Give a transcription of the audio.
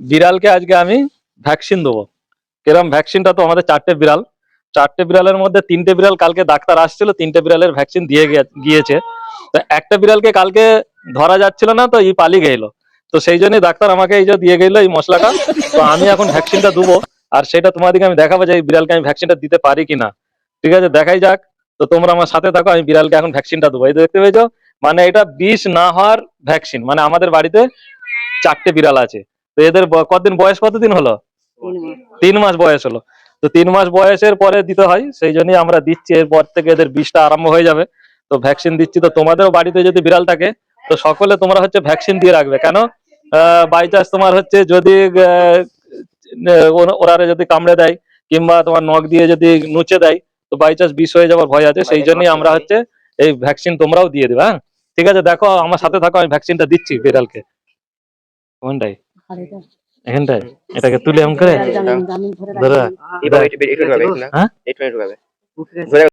বিড়ালকে আজকে আমি ভ্যাকসিন দেবো। কিরম ভ্যাকসিনটা তো আমাদের চারটে বিড়াল। চারটে বিড়ালের মধ্যে তিনটে বিড়াল কালকে ডাক্তার আসছিল, তিনটে বিড়ালের ভ্যাকসিন দিয়ে গিয়েছে। তো একটা বিড়ালকে কালকে ধরা যাচ্ছিল না, তো ই পালিয়ে গেল। তো সেই জন্যই ডাক্তার আমাকে এই যে দিয়ে গেল এই মশলাটা। তো আমি এখন ভ্যাকসিনটা দেবো, আর সেটা তোমাদেরকে আমি দেখাবো যে এই বিড়ালকে আমি ভ্যাকসিনটা দিতে পারি কিনা। ঠিক আছে, দেখাই যাক। তো তোমরা আমার সাথে থাকো, আমি বিড়ালকে এখন ভ্যাকসিনটা দেবো। এই দেখতে পেয়েছ? মানে এটা বিষ না হওয়ার ভ্যাকসিন মানে আমাদের বাড়িতে চারটে বিড়াল আছে। তো এদের কতদিন বয়স কতদিন হলো? তিন মাস। বয়স হলো। তো তিন মাস বয়সের পরে দিতে হয় সেই জন্যই আমরা দিচ্ছি। এরপর থেকে এদের বিষটা আরম্ভ হয়ে যাবে। তো ভ্যাকসিন দিচ্ছি। তো তোমাদেরও বাড়িতে যদি বিড়াল থাকে তো সকলে তোমরা হচ্ছে ভ্যাকসিন দিয়ে রাখবে। কেন? বাই চান্স তোমার হচ্ছে যদি ওরা যদি কামড়ে দেয় কিংবা তোমার নখ দিয়ে যদি নুচে দেয় তো বাই চান্স বিষ হয়ে যাওয়ার ভয় আছে। সেই জন্যই আমরা হচ্ছে এই ভ্যাকসিন তোমরাও দিয়ে দেবে হ্যাঁ? ঠিক আছে দেখো আমার সাথে থাকো আমি ভ্যাকসিনটা দিচ্ছি বিড়ালকে। কোনটাই এখানটায়? এটাকে তুলে আম করে? দাদা এটা এটা এটা এটা এটা এটা ধরে